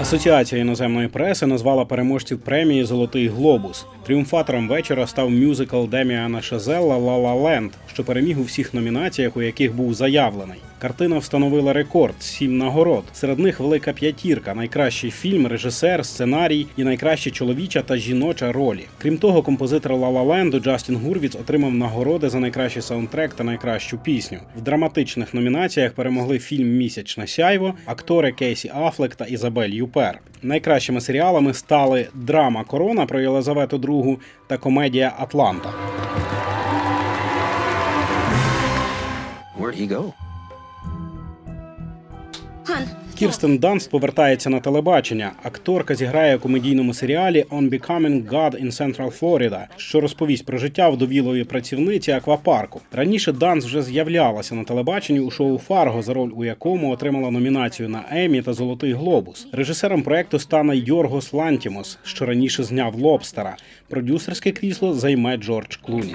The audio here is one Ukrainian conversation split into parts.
Асоціація іноземної преси назвала переможців премії Золотий глобус. Тріумфатором вечора став мюзикл Деміана Шазелла «Ла Ла Ленд», що переміг у всіх номінаціях, у яких був заявлений. Картина встановила рекорд сім нагород. Серед них велика п'ятірка, найкращий фільм, режисер, сценарій і найкраща чоловіча та жіноча ролі. Крім того, композитор «Ла Ла Ленду Джастін Гурвіц отримав нагороди за найкращий саундтрек та найкращу пісню. В драматичних номінаціях перемогли фільм Місячне сяйво, актори Кейсі Афлек та Ізабель Юпер. Найкращими серіалами стали драма Корона про Єлизавету II та комедія Атланта. Where'd he go? Кірстен Данст повертається на телебачення. Акторка зіграє у комедійному серіалі On Becoming God in Central Florida, що розповість про життя вдовілої працівниці аквапарку. Раніше Данст вже з'являлася на телебаченні у шоу Фарго, за роль у якому отримала номінацію на Емі та Золотий Глобус. Режисером проекту стане Йоргос Лантімос, що раніше зняв Лобстера. Продюсерське крісло займе Джордж Клуні.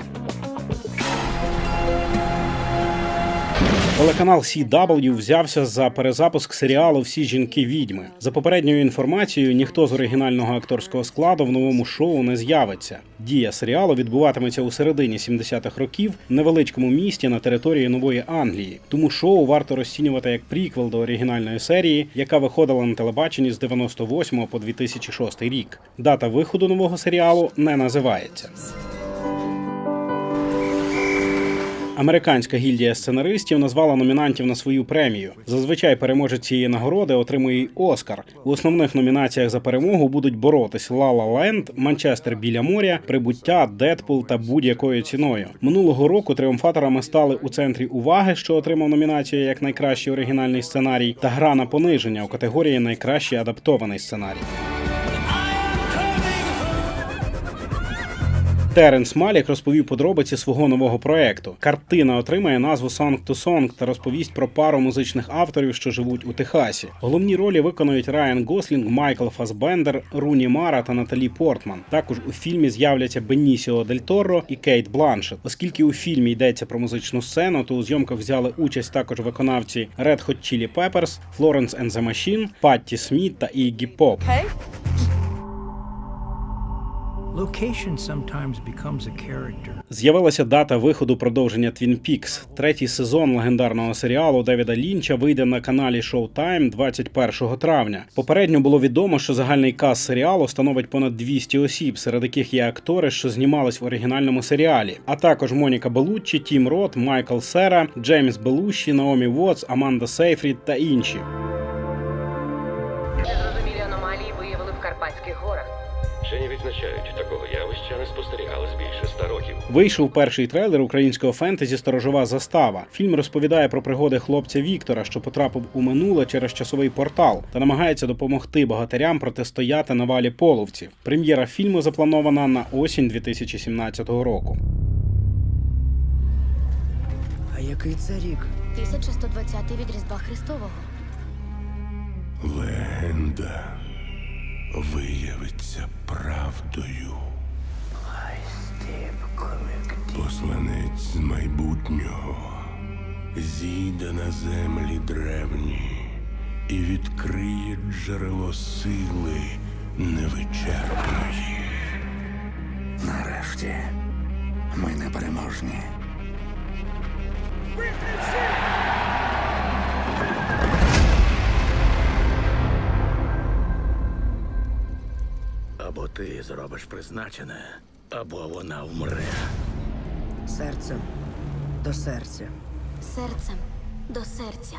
Телеканал CW взявся за перезапуск серіалу Всі жінки відьми. За попередньою інформацією, ніхто з оригінального акторського складу в новому шоу не з'явиться. Дія серіалу відбуватиметься у середині 70-х років в невеличкому місті на території Нової Англії. Тому шоу варто розцінювати як приквел до оригінальної серії, яка виходила на телебаченні з 98 по 2006 рік. Дата виходу нового серіалу не називається. Американська гільдія сценаристів назвала номінантів на свою премію. Зазвичай переможець цієї нагороди отримує й Оскар. У основних номінаціях за перемогу будуть боротись «Ла Ла Ленд», Манчестер біля моря, Прибуття, Дедпул та будь-якою ціною. Минулого року тріумфаторами стали у центрі уваги, що отримав номінацію як найкращий оригінальний сценарій, та гра на пониження у категорії найкращий адаптований сценарій. Теренс Малік розповів подробиці свого нового проекту. Картина отримає назву «Song to Song» та розповість про пару музичних авторів, що живуть у Техасі. Головні ролі виконують Райан Гослінг, Майкл Фасбендер, Руні Мара та Наталі Портман. Також у фільмі з'являться Бенісіо Дель Торо і Кейт Бланшет. Оскільки у фільмі йдеться про музичну сцену, то у зйомках взяли участь також виконавці Red Hot Chili Peppers, Florence and the Machine, Патті Сміт та Iggy Поп. Location З'явилася дата виходу продовження Twin Peaks. Третій сезон легендарного серіалу Девіда Лінча вийде на каналі Showtime 21 травня. Попередньо було відомо, що загальний каст серіалу становить понад 200 осіб, серед яких є актори, що знімались в оригінальному серіалі, а також Моніка Белуччі, Тім Рот, Майкл Сера, Джеймс Белуші, Наомі Вотс, Аманда Сейфрід та інші. Незрозумілі аномалії виявили в Карпатських горах. Вчені відзначають, такого явища не спостерігалось більше ста років. Вийшов перший трейлер українського фентезі Сторожова застава. Фільм розповідає про пригоди хлопця Віктора, що потрапив у минуле через часовий портал, та намагається допомогти богатирям протистояти навалі половців. Прем'єра фільму запланована на осінь 2017 року. А який це рік? 1120 від Різдва Христового. Легенда виявиться правдою. Посланець з майбутнього зійде на землі древні і відкриє джерело сили невичерпної. Нарешті. Ми непереможні. Або ти зробиш призначене, або вона вмре. Серцем до серця. Серцем до серця.